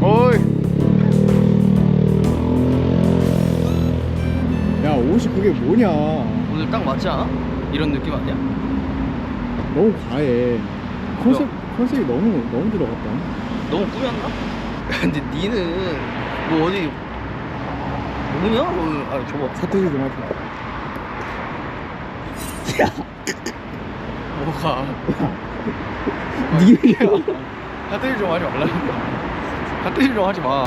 어이. 야, 옷이 그게 뭐냐. 오늘 딱 맞지 않아? 이런 느낌 아니야? 너무 과해. 컨셉, 컨셉이 너무, 너무 들어갔다. 너무 꾸몄나? 근데 니는 뭐 어디 뭐냐? 오늘 아 저거 사태리 좀 하자. 뭐가 니야. 사태리 좀 하지 말라니까 하트일 좀 하지 마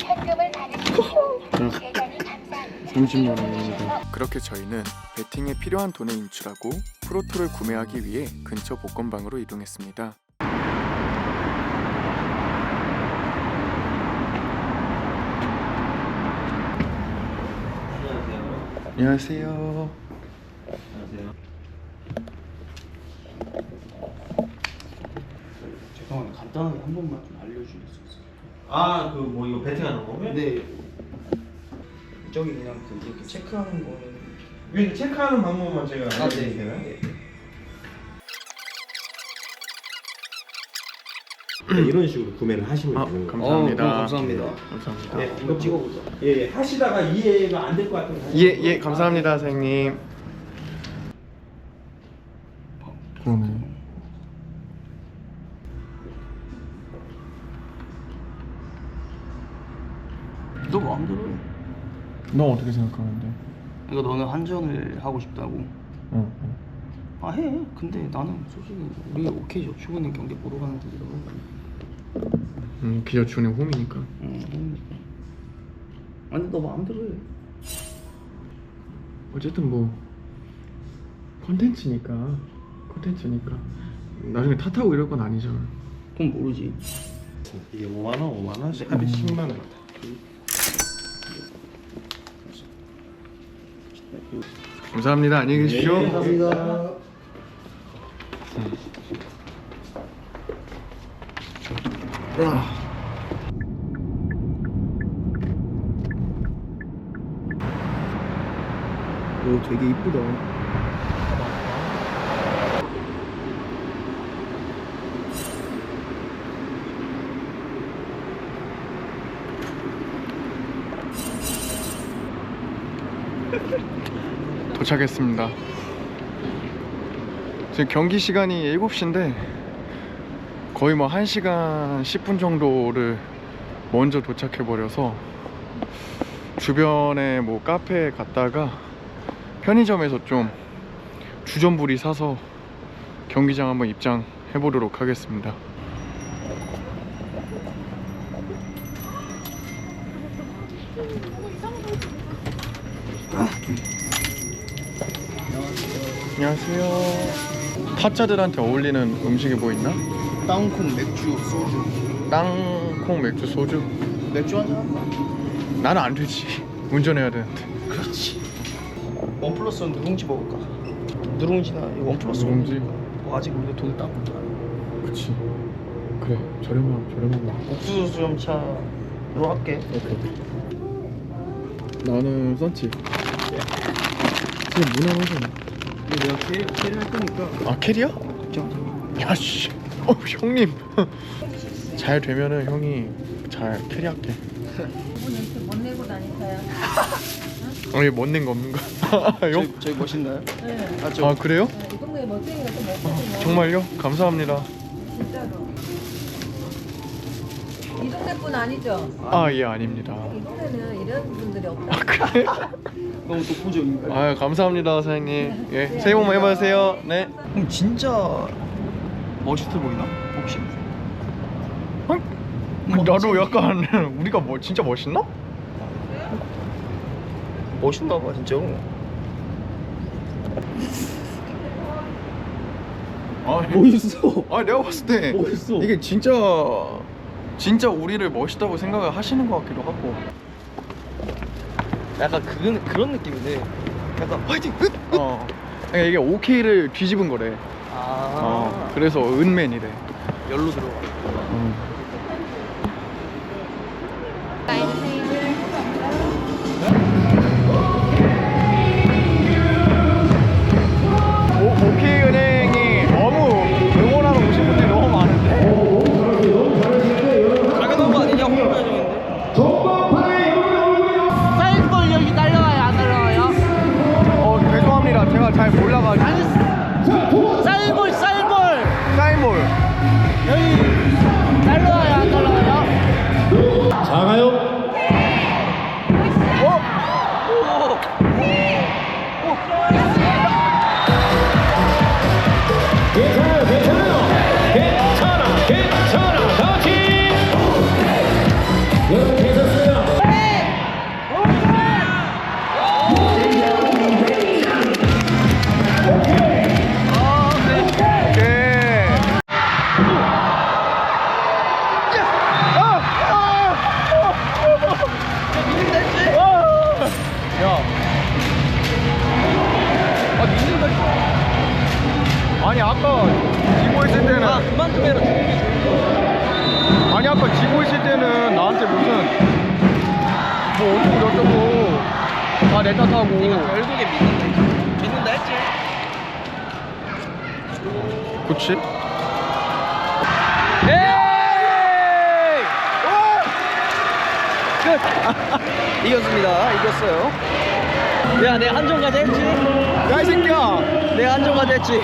현금을 받으시고 대단히 감사합니다. 30만 원입니다. 그렇게 저희는 베팅에 필요한 돈을 인출하고 프로토를 구매하기 위해 근처 복권방으로 이동했습니다. 안녕하세요. 잠깐만 간단하게 한 번만 좀 알려줄 수 있어요? 아, 그 뭐 이거 베팅하는 거? 네 저기 그냥 그 이렇게 체크하는 거는 왜 체크하는 방법만 제가 아, 네. 알려드리면 되나요? 네. 네, 이런 식으로 구매를 하시면 아, 되는 거예요. 감사합니다. 어, 감사합니다. 감사합니다. 네, 이거 찍어보자 예, 예, 하시다가 이해가 안 될 것 같으면 다시 예, 예, 감사합니다, 사장님. 그러네. 너 마음대로 해 너 어떻게 생각하는데? 이거 너는 한전을 하고 싶다고 응. 응. 아 해. 근데 나는 솔직히 우리 오케이죠. 최근에 경기 보러 가는 길이라고. 음, 기저촌의 홈이니까. 응. 음. 아니 너 마음대로 해. 어쨌든 뭐 컨텐츠니까 컨텐츠니까 나중에 탓하고 이럴 건 아니잖아. 그건 모르지. 이게 5만 원, 5만 원씩 하루에 10만 원. 감사합니다. 안녕히 계십시오. 네, 감사합니다. 오, 되게 이쁘다. 도착했습니다. 지금 경기 시간이 7시인데 거의 뭐 1시간 10분 정도를 먼저 도착해 버려서 주변에 뭐 카페에 갔다가 편의점에서 좀 주전부리 사서 경기장 한번 입장해 보도록 하겠습니다. 안녕하세요. 타짜들한테 어울리는 음식이 뭐 있나? 땅콩 맥주 소주. 땅콩 맥주 소주? 맥주 한잔 할까? 나는 안 되지. 운전해야 되는데. 그렇지. 원 플러스 원 누룽지 먹을까? 누룽지나 이원 플러스 원. 누룽지? 뭐 아직 우리 돈 따고. 그치. 그래. 저렴한 저렴한 거. 옥수수 수염차로 할게. 나는 썬치. 지금 무난하잖아. 근데 내가 캐리, 캐리 할 거니까. 아 캐리야? 야씨. 어 형님. 잘 되면은 형이 잘 캐리할게. 이분은 못 내고 다니세요. 아니 못낸 거 없는 거? 형? 저희, 저희 멋있나요? 네. 아, 저 아 그래요? 네, 이 동네에 멋쟁이가 좀 없거든요. 정말요? 감사합니다. 진짜로. 이 동네뿐 아니죠? 아 예 아닙니다. 이 동네는 이런 분들이 없다. 너무 독보적인가요? 아 감사합니다 사장님. 예 새해 복 많이 받으세요. 네. 그럼 진짜 멋있어 보이나? 혹시? 나도 약간 우리가 뭐 진짜 멋있나? 멋있나 봐 진짜로. 아 멋있어. 아 내가 봤을 때 멋있어. 이게 진짜 진짜 우리를 멋있다고 생각을 하시는 것 같기도 하고 약간 그런 그런 느낌인데. 약간 화이팅! 으! 어 그러니까 이게 OK를 뒤집은 거래 아. 어 그래서 은맨이래 열로 들어가. 오, 그치? 에이 끝. 이겼습니다. 이겼어요. 야 내가 한정까지 했지? 야 이 새끼야. 내가 한정까지 했지?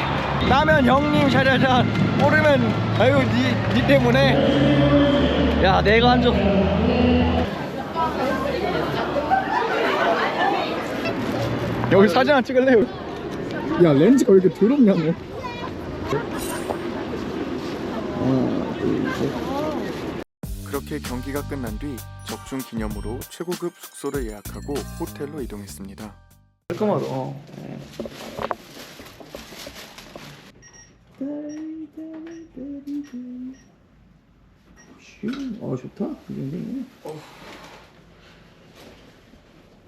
나면 형님 샤샤샤 모르면 아유 니, 니 때문에. 야 내가 한정. 여기 사진 하나 찍을래? 야 렌즈가 왜 이렇게 더럽냐고 그렇게 경기가 끝난 뒤 적중 기념으로 최고급 숙소를 예약하고 호텔로 이동했습니다. 깔끔하다. 어. 어 좋다.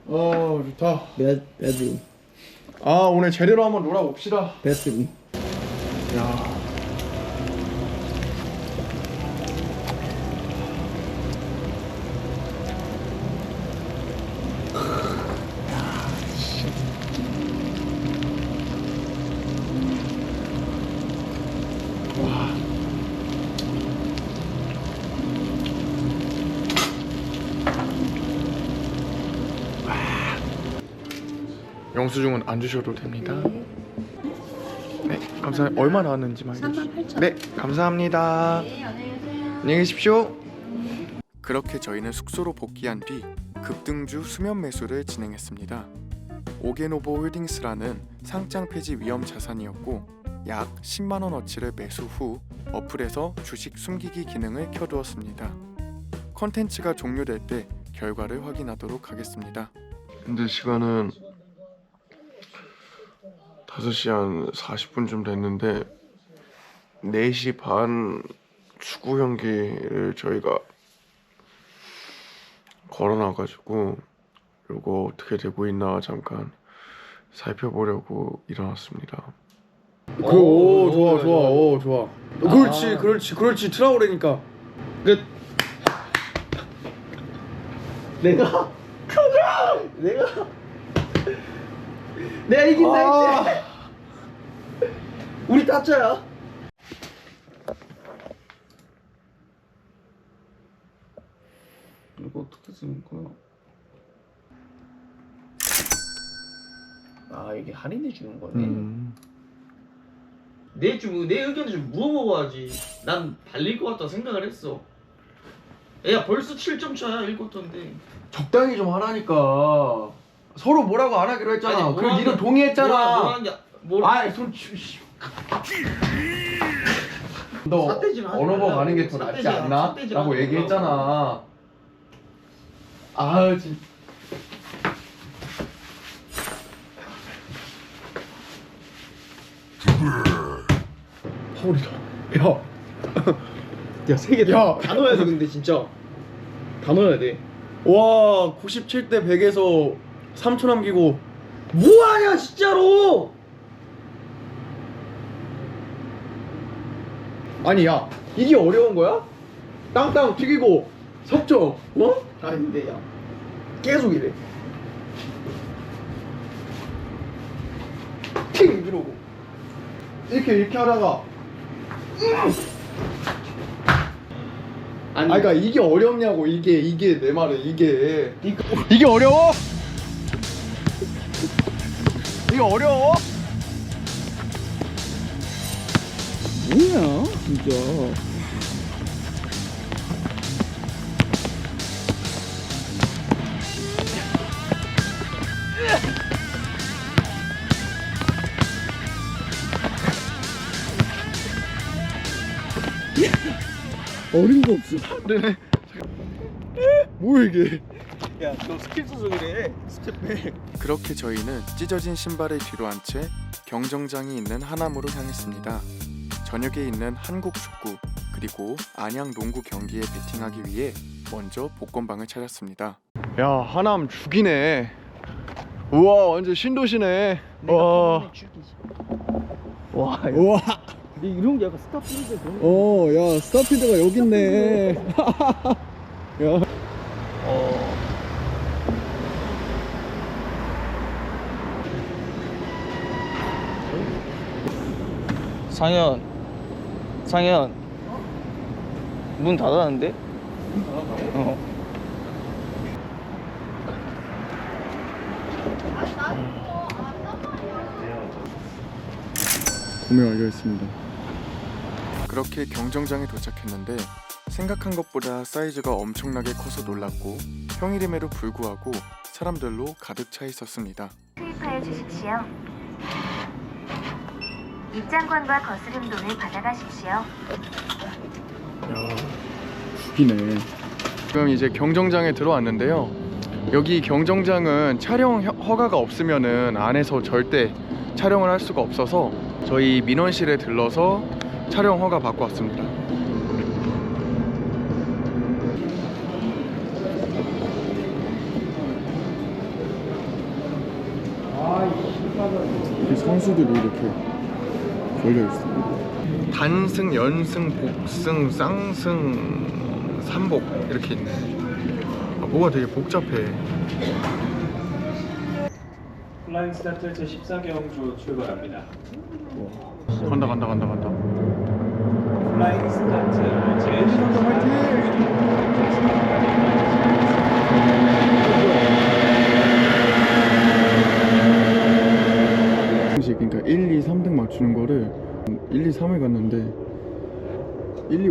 어 좋다. 베, 베드룸 아 오늘 제대로 한번 놀아봅시다. 베드룸 야 영수증은 안 주셔도 됩니다. 네, 감사합니다. 얼마 나왔는지만 알려주세요. 네, 감사합니다. 안녕히 계십시오. 그렇게 저희는 숙소로 복귀한 뒤 급등주 수면 매수를 진행했습니다. 오게노보 홀딩스라는 상장 폐지 위험 자산이었고 약 10만 원어치를 매수 후 어플에서 주식 숨기기 기능을 켜두었습니다. 컨텐츠가 종료될 때 결과를 확인하도록 하겠습니다. 근데 시간은 5시 한 40분쯤 됐는데 4시 반 축구 경기를 저희가 걸어놔가지고 요거 어떻게 되고 있나 잠깐 살펴보려고 일어났습니다. 그, 오, 좋아, 좋아, 오, 좋아. 그렇지, 그렇지, 그렇지, 트라우레니까. 끝 내가 내가 내가 이긴다 이제 우리 타짜야 이거 어떻게 쓰는 거야? 아 이게 할인해 주는 거네. 음. 내, 좀, 내 의견을 좀 물어보아야지. 난 발릴 것 같다 생각을 했어. 야 벌써 7점 차야 1쿼터인데. 적당히 좀 하라니까. 서로 뭐라고 안 하기로 했잖아. 아니, 그리고 니는 게- 동의했잖아. 뭐라, 뭐라는 게 뭐라 아이 손 치. 씨. 너 삿대질 하지 언어버 말라고. 가는 게 더 낫지 삿대질 않나? 삿대질 라고 하지 얘기했잖아. 아 진. 파울이다. 야. 야 세 개. 야. 다 넣어야 돼 근데 진짜. 다 넣어야 돼. 와 97대 100에서 3초 남기고 뭐하냐 진짜로. 아니 야 이게 어려운 거야? 땅땅 튀기고 석점 어? 아닌데 야. 계속 이래. 팅 이러고 이렇게 이렇게 하다가 아니 아 그러니까 이게 어렵냐고 이게 이게 내 말은 이게 이게 어려워? 이게 어려워? 뭐야 진짜 어림도 없어 네네. 뭐야 이게? 야 너 스킬 써서 그래 스텝백 그렇게 저희는 찢어진 신발을 뒤로 한 채 경정장이 있는 하남으로 향했습니다. 저녁에 있는 한국 축구 그리고 안양 농구 경기에 베팅하기 위해 먼저 복권방을 찾았습니다. 야 하남 죽이네. 우와 완전 신도시네. 와. 와 야. 우와. 근데 이런 게 약간 스타필드 그런 거 어, 야 스타필드가 여기 있네. 야. 어. 상현 상현 문 닫았는데? 어. 구매 완료했습니다. 그렇게 경정장에 도착했는데 생각한 것보다 사이즈가 엄청나게 커서 놀랐고 평일임에도 불구하고 사람들로 가득 차 있었습니다. 투입하여 주십시오. 입장권과 거스름 돈을 받아가십시오. 죽이네. 지금 이제 경정장에 들어왔는데요. 여기 경정장은 촬영 허- 허가가 없으면은 안에서 절대 촬영을 할 수가 없어서 저희 민원실에 들러서 촬영 허가 받고 왔습니다. 선수들이 이렇게 걸려 있어. 단승, 연승, 복승, 쌍승, 삼복 이렇게 있네. 아, 뭐가 되게 복잡해. 플라잉 스타트 제14경주 출발합니다. 간다 간다 간다 간다. 플라잉 스타트 제14경주 식 그러니까 1, 2, 3등 맞추는 거를 1, 2, 3을 갔는데 1,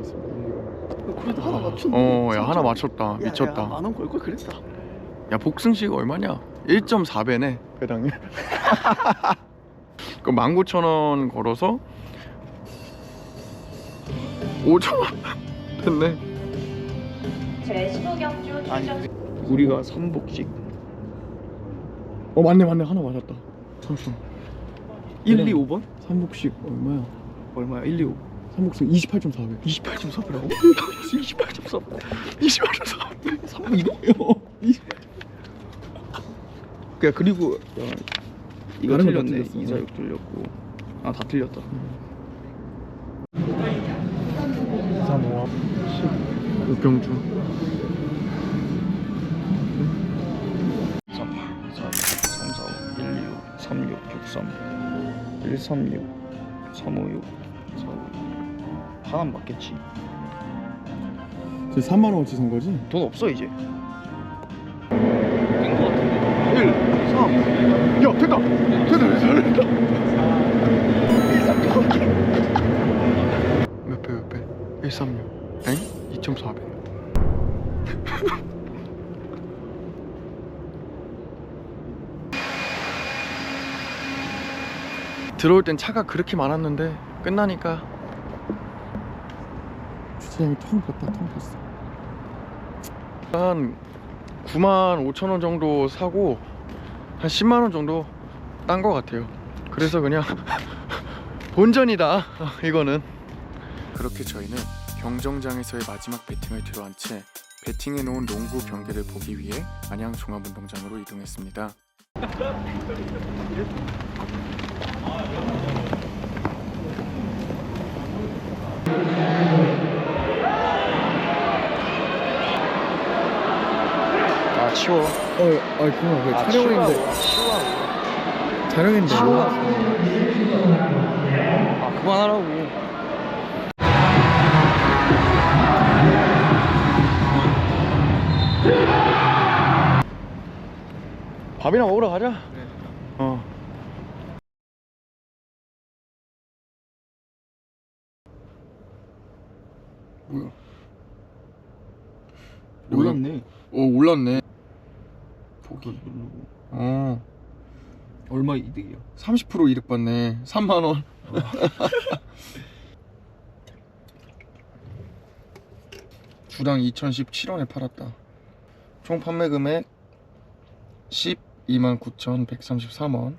2, 5가 나왔습니다. 1, 2가. 그래도 하나 맞췄네 어, 야 하나 맞췄다. 미쳤다. 만원 걸걸 그랬다 야 복승식 얼마냐? 1.4배네 배당에. 그 19,000원 걸어서 5천원 됐네. 제 15경주 아니 우리가 삼복씩 어 맞네 맞네 하나 맞았다. 잠시만. 1, 2, 5번? 삼복식 얼마야? 얼마야 1, 2, 5 삼복승 28.4배. 28.4라고? 28.4 28.4배. 3 이거? 야 그리고 야, 이거 다른 거다 틀렸네 틀렸어. 2, 4, 6 틀렸고 아 다 틀렸다 3, 5, 10. 우경주. 3, 4, 3, 4, 1, 2, 5, 3, 6, 6, 3 1, 3, 6 3, 5, 6 4, 5, 6 하나 맞겠지 저 3만 원어치 산 거지? 돈 없어 이제 된거 같은데 1, 3. 야, 됐다. 됐다. 됐다. 몇 배, 몇 배? 136. 엥? 2.4배. 들어올 땐 차가 그렇게 많았는데 끝나니까 주차장이 텅 봤다 텅 봤어 한 9만 5천 원 정도 사고 한 10만 원 정도 딴 거 같아요. 그래서 그냥 본전이다 이거는. 그렇게 저희는 경정장에서의 마지막 배팅을 뒤로 한 채 배팅해 놓은 농구 경기를 보기 위해 안양 종합운동장으로 이동했습니다. 아 치워 어, 아 그만 그 촬영했는데 치우라고 촬영했는데 아 그만하라고 밥이나 먹으러 가자. 어. 뭐야? 올랐네. 오 올랐네. 포기 누르고. 어. 얼마 이득이야? 30% 이득 받네. 3만 원. 주당 2,017원에 팔았다. 총 판매 금액 12만 9,133원.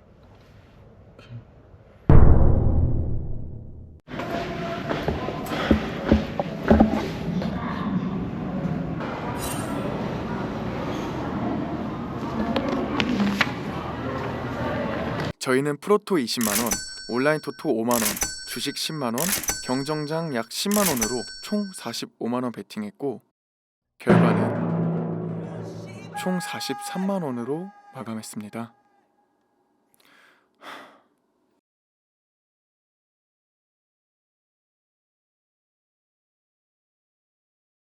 저희는 프로토 20만 원, 온라인 토토 5만 원, 주식 10만 원, 경정장 약 10만 원으로 총 45만 원 베팅했고 결과는 총 43만 원으로 마감했습니다.